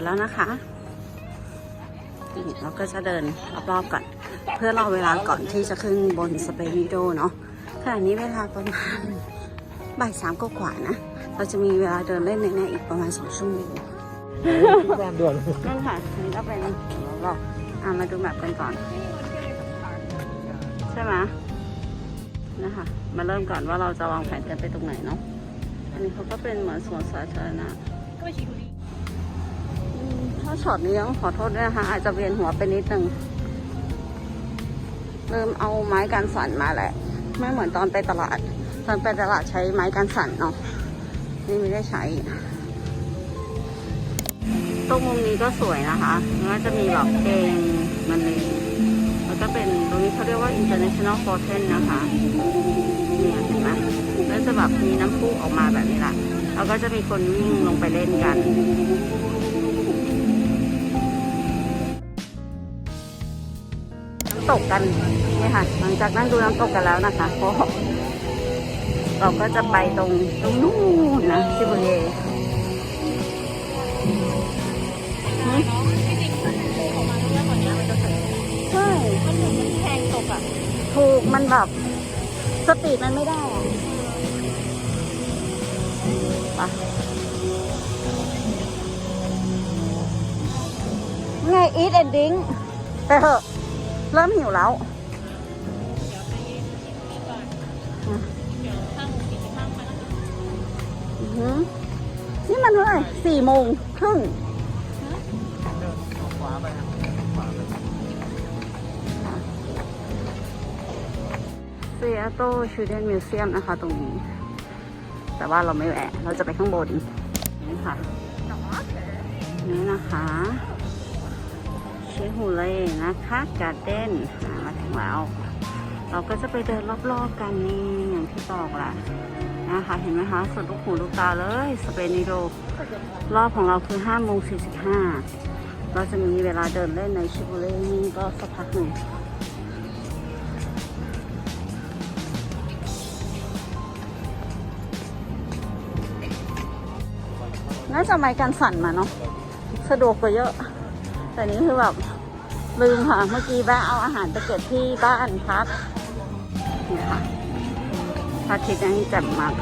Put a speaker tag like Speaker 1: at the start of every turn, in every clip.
Speaker 1: วนแล้วนะคะนี่เราก็จะเดินรอบๆก่อน เพื่อรอเวลาก่อนที่จะขึ้นบนสเปริโดเนาะขณะนี้เวลาประมาณบ่ายสามกว่าๆนะ เราจะมีเวลาเดินเล่นในนี้อีกประมาณสองชั่วโมง
Speaker 2: แฟนด่วน
Speaker 1: นั่นค่ะอันนี้ก็เป็นเราอ่ามาดูแบบกันก่อน ใช่ไหมนะคะ มาเริ่มก่อนว่าเราจะวางแผนกันไปตรงไหนเนาะอันนี้เขาก็เป็นเหมือนสวนสาธารณะอืมถ้า ช็อตนี้ต้องขอโทษด้วยนะคะ อาจจะเวียนหัวไปนิดนึงลืมเอาไม้กันสั่นมาแหละ ไม่เหมือนตอนไปตลาด ตอนไปตลาดใช้ไม้กันสั่นเนาะนี่ไม่ได้ใช้ตรงมุมนี้ก็สวยนะคะแล้วก็จะมีแบบเพลงมันเลยแล้วก็เป็นตรงนี้เขาเรียกว่า international fountain นะคะเนี่ยเห็นไหมแล้วจะแบบมีน้ำพุออกมาแบบนี้แหละแล้วก็จะมีคนวิ่งลงไปเล่นกัน ตกกันนี่ค่ะ หลังจากนั่งดูน้ำตกกันแล้วนะคะก็เราก็จะไปตรงตรงนู้นนะชิบุเยใช่มันเหมือนมันแทงตกอะ ถูกมันแบบสปีดมันไม่ได้อะไปไง eat and drink ไปเถอะ เริ่มหิวแล้วอือหือนี่มันเท่าไหร่สี่โมงครึ่ง
Speaker 2: ขวาไปครับขวาไป
Speaker 1: ซีแอตโตชูเดนมิวเซียมนะคะตรงนี้ แต่ว่าเราไม่แวะ เราจะไปข้างบน นี่ค่ะ นี่นะคะ เชฮูเล่นะคะการเด้นมาถึงแล้ว เราก็จะไปเดินรอบๆกันนี่อย่างที่บอกแหละนะคะเห็นไหมคะสุดลูกหูลูกตาเลยสเปนิโดรอบของเราคือ5โมง45 เราจะมีเวลาเดินเล่นในชิบูเล่นี่ก็สักพักหนึ่งน่าจะไม้กันสั่นมาเนาะสะดวกกว่าเยอะ แต่นี้คือแบบลืมค่ะ เมื่อกี้แวะเอาอาหารไปเก็บที่บ้านพักนี่ค่ะพระอาทิตย์ยังแจ่มมาก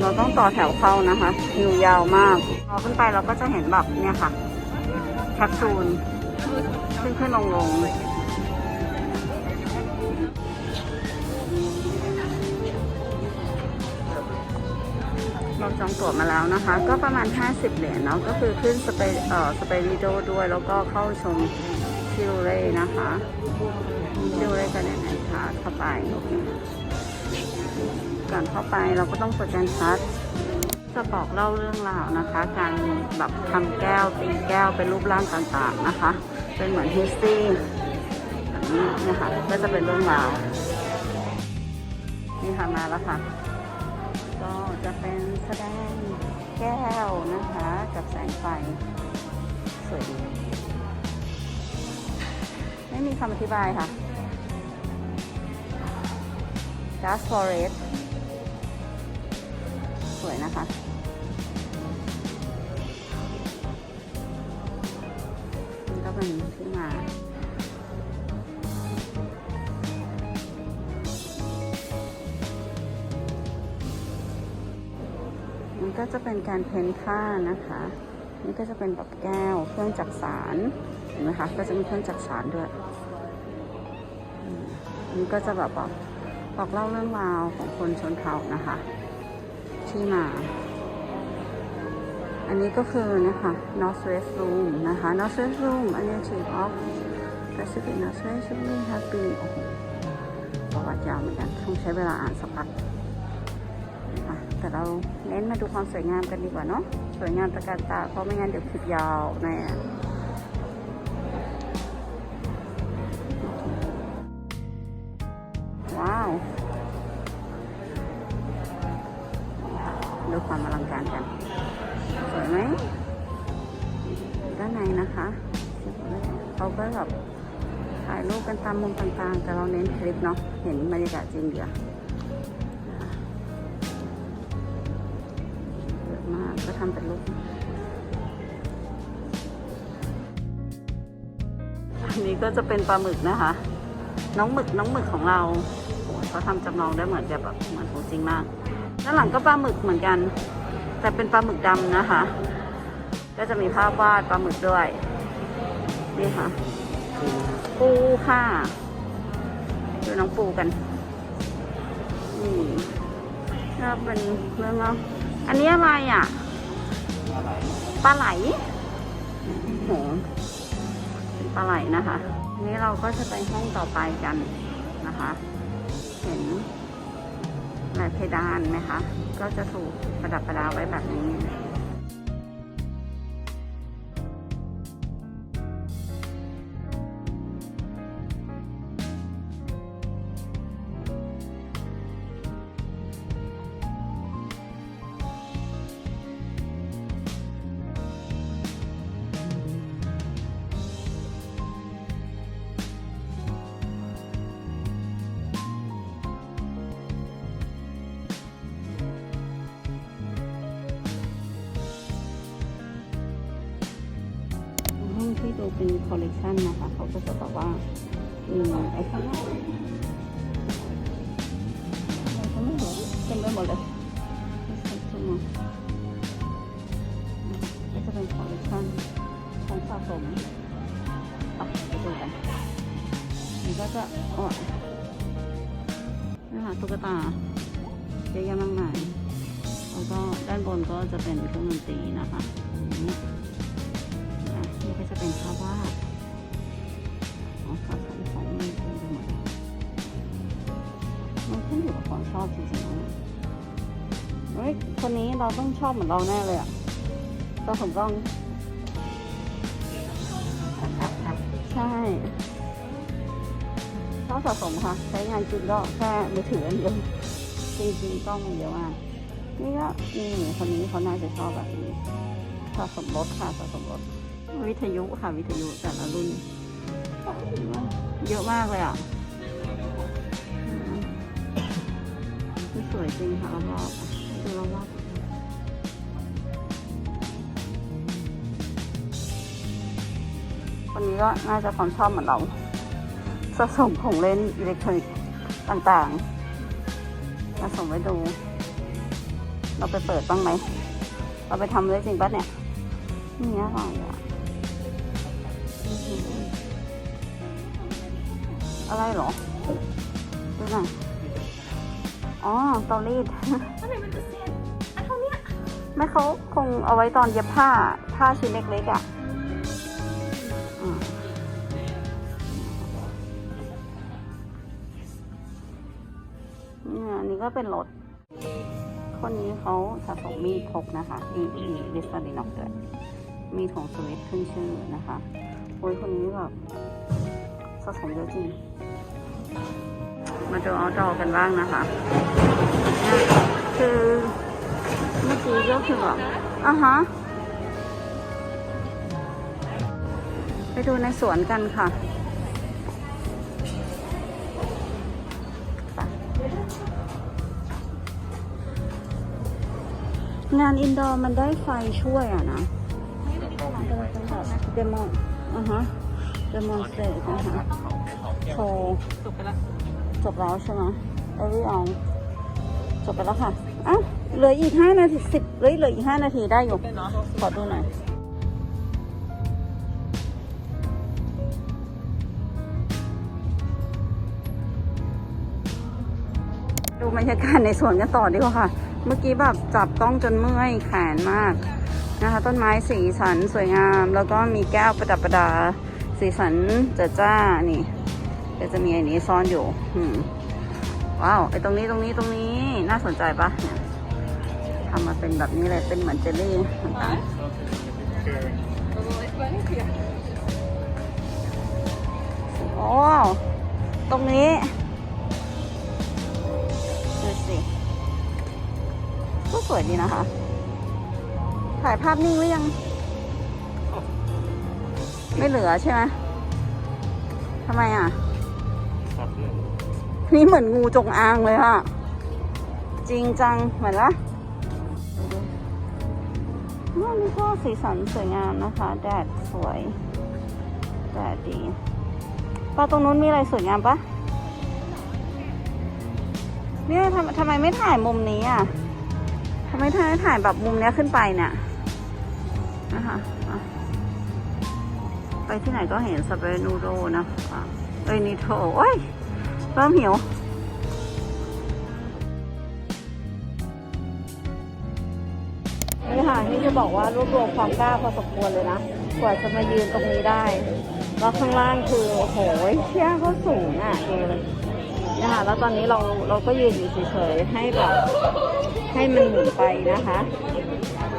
Speaker 1: เราต้องต่อแถวเข้านะคะคิวยาวมากพอขึ้นไปเราก็จะเห็นแบบเนี่ยค่ะแคปซูลขึ้นขึ้นลงลง เราจองตั๋วมาแล้วนะคะ ก็ประมาณ 50 เหรียญเนาะก็คือขึ้นสเปเอ่อสเปริโดด้วยแล้วก็เข้าชมชิลเล่นะคะชิลเล่กันยังไงคะเข้าไปโอเคก่อนเข้าไปเราก็ต้องสแกนชัดจะบอกเล่าเรื่องราวนะคะ การแบบทำแก้วตีแก้วเป็นรูปร่างต่างๆนะคะ เป็นเหมือนฮิสตี้แบบนี้นะคะก็จะเป็นเรื่องราวนี่ค่ะมาแล้วค่ะ ก็จะเป็นแสดงแก้วนะคะ กับแสงไฟ สวยดี ไม่มีคำอธิบายค่ะ Gas Forest สวยนะคะนี่ก็เป็นที่มา ก็จะเป็นการเพ้นท์ผ้านะคะ นี่ก็จะเป็นแบบแก้วเครื่องจักสารเห็นไหมคะก็จะมีเครื่องจักสารด้วยอันนี้ก็จะแบบบอกบอกเล่าเรื่องราวของคนชนเผ่านะคะ ที่มา อันนี้ก็คือนะคะ Northwest Room นะคะ Northwest Room อันนี้ Chief of Pacific Northwest Room has been โอ้โหประวัติยาวเหมือนกันต้องใช้เวลาอ่านสักพัก เราเน้นมาดูความสวยงามกันดีกว่าเนาะสวยงามตะการตาเพราะไม่งั้นเดี๋ยวคลิปยาวแน่ว้าวดูความอลังการกัน สวยไหมด้านในนะคะเขาก็แบบถ่ายรูปกันตามมุมต่างๆ แต่เราเน้นคลิปเนาะเห็นบรรยากาศจริงเดี๋ยว ทำเป็นรูปอันนี้ก็จะเป็นปลาหมึกนะคะ น้องหมึกน้องหมึกของเราโอ้เขาทำจำลองได้เหมือนแบบเหมือนของจริงมากด้านหลังก็ปลาหมึกเหมือนกัน แต่เป็นปลาหมึกดำนะคะ ก็จะมีภาพวาดปลาหมึกด้วยนี่ค่ะปูค่ะดูน้องปูกันอืมก็เป็นเรื่องเนาะอันนี้อะไรอะ ปลาไหลโหเป็นปลาไหลนะคะนนี้เราก็จะไปห้องต่อไปกันนะคะ เห็นแหลเพดานไหมคะ ก็จะถูกประดับประดาไว้แบบนี้ ที่ดูเป็นคอลเลกชันนะคะเขาก็จะบอกว่ามีไอ้ข้างนอกอะไรก็ไม่รู้เต็มไปหมดเลยก็จะเป็นคอลเลกชันของสะสมไปไปดูกันนี่ก็จะอ่อนนะคะตุ๊กตาเยอะแยะมากมายแล้วก็ด้านบนก็จะเป็นเครื่องดนตรีนะคะอย่ นี้อะนี่ก็จะเป็นภาพวาดของสะสมของมีเต็มไปหมดมันขึ้นอยู่กับความชอบจริงๆนะเฮ้ยคนนี้เราต้องชอบเหมือนเราแน่เลยอะตาผมต้อง ใช่ชอบสะสมค่ะ ใช้งานจริงก็แค่มือถืออันเดียวจริงๆกล้องมันเยอะมากนี่ก็นี่คนนี้เขาน่าจะชอบแบบนี้สะสมรถค่ะสะสมรถ วิทยุค่ะวิทยุแต่ละรุ่น เยอะมากเลยอะนี่สวยจริงค่ะรอบๆดูรอบๆคนนี้ก็น่าจะความชอบเหมือนเราสะสมของเล่นอิเล็กทรอนิกส์ต่างๆสะสมไว้ดู เราไปเปิดบ้างไหม เราไปทำได้จริงปะเนี่ยนี่อะไรอะ อะไรเหรอดูหน่อยอ๋อเตารีด
Speaker 3: อะไรมันจะเสียนอันเท่าเนี้ย
Speaker 1: แม่เขาคงเอาไว้ตอนเย็บผ้าผ้าชิ้นเล็กๆอะอืมเนี่ยอันนี้ก็เป็นรถ คนนี้เขาสะสมมีดพกนะคะมีมีลิสตารินอกเกิดมีของสวิตขึ้นชื่อนะคะโอ้ยคนนี้แบบ สะสมเยอะจริง มาดูเอาดอกันบ้างนะคะเนี่ยคือเมื่อกี้ก็คือแบบอะฮะ ไปดูในสวนกันค่ะไปงานอินดอร์มันได้ไฟช่วยอะนะเดโมอะฮะ เดโมสเตทนะคะโชว์
Speaker 3: จบไปแล้ว
Speaker 1: จบแล้วใช่ไหมเอวิอองจบไปแล้วค่ะอ้าวเหลืออีกห้านาทีสิบเฮ้ยเหลืออีกห้านาทีได้อยู่ขอดูหน่อยดูบรรยากาศในสวนกันต่อดีกว่าค่ะ เมื่อกี้แบบจับต้องจนเมื่อยแขนมากนะคะ ต้นไม้สีสันสวยงาม แล้วก็มีแก้วประดับประดา สีสันจ้าจ้านี่ ก็จะมีอันนี้ซ่อนอยู่อืมว้าวไอตรงนี้ตรงนี้ตรงนี้น่าสนใจปะทำมาเป็นแบบนี้เลยเป็นเหมือนเจลลี่ต่างโอ้ตรงนี้ดูสิก็สวยดีนะคะ ถ่ายภาพนิ่งหรือยัง ไม่เหลือใช่ไหมทำไมอะ
Speaker 2: ครับ
Speaker 1: นี่เหมือนงูจงอางเลยค่ะ จริงจังเหมือนละอันนี้ก็สีสันสวยงามนะคะ แดดสวย แดดดีปาตรงนู้นมีอะไรสวยงามปะเนี่ยทำทำไมไม่ถ่ายมุมนี้อะทำไมถ่ายถ่ายแบบมุมเนี้ยขึ้นไปเนี่ยนะคะอะไป ที่ไหนก็เห็นสเปรนูโดนะคะเอ้ยนิโทโอ้ยเริ่มหิวนี่ค่ะนี่จะบอกว่ารวบรวมความกล้าพอสมควรเลยนะ กว่าจะมายืนตรงนี้ได้ แล้วข้างล่างคือโอ้โหเชี่ยเขาสูงอะดูเลยนะคะแล้วตอนนี้เราเราก็ยืนอยู่เฉยๆให้แบบให้มันหมุนไปนะคะ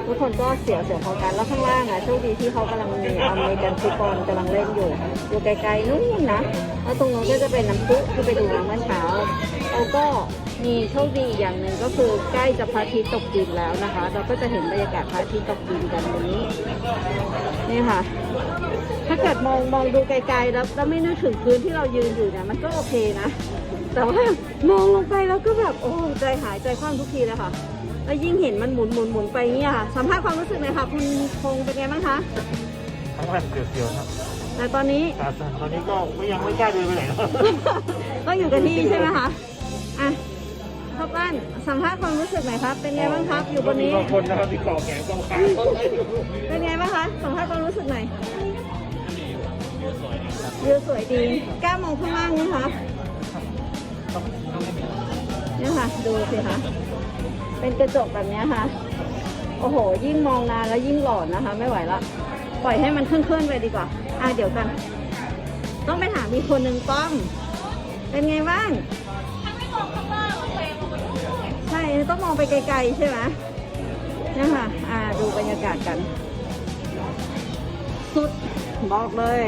Speaker 1: ทุกคนก็เสียวเสียวพอกันแล้วข้างล่างอะโชคดีที่เขากำลังมีอเมริกันฟุตบอลกำลังเล่นอยู่อยู่ไกลๆนู่นนะแล้วตรงนู้นก็จะเป็นน้ำพุที่ไปดูมาเมื่อเช้าแล้วก็มีโชคดีอย่างหนึ่งก็คือใกล้จะพระอาทิตย์ตกดินแล้วนะคะ เราก็จะเห็นบรรยากาศพระอาทิตย์ตกดินกันตรงนี้นี่ค่ะ ถ้าเกิดมองมองดูไกลๆแล้วแล้วไม่นึกถึงพื้นที่เรายืนอยู่เนี่ยมันก็โอเคนะ แต่ว่ามองลงไปแล้วก็แบบโอ้ใจหายใจคว่ำทุกทีเลยค่ะ แล้วยิ่งเห็นมันหมุนหมุนหมุนไปเนี่ยค่ะ สัมภาษณ์ความรู้สึกหน่อยค่ะ คุณพงษ์เป็นไงบ้างคะ
Speaker 2: ทั้งวันเสียวๆครับ
Speaker 1: แต่ตอนนี้
Speaker 2: ขาสั่นตอนนี้ก็ไม่ยังไม่กล้าเดินไปไหนแล้ว
Speaker 1: ก็อยู่กับที่ใช่ไหมคะ อะพ่อป้านสัมภาษณ์ความรู้สึกหน่อยครับ เป็นไงบ้างครับ อยู่บนนี้
Speaker 2: มีบางคนนะครับที่เกาะแขนกองขาก็ได้อยู่
Speaker 1: เป็นไงบ้างคะ สัมภาษณ์ความรู้สึกหน่อยวิวสวยดีกล้ามองข้างล่างไหมคะเนี่ยค่ะ ดูสิคะ เป็นกระจกแบบนี้ค่ะ โอ้โห ยิ่งมองนานแล้วยิ่งหลอนนะคะ ไม่ไหวละ ปล่อยให้มันเคลื่อนๆไปดีกว่า อะเดี๋ยวกัน ต้องไปถามอีกคนหนึ่งป้อม เป็นไงบ้างใช่ ต้องมองไปไกลๆใช่ไหมนี่ค่ะ อ่า ดูบรรยากาศกัน สุดบอกเลย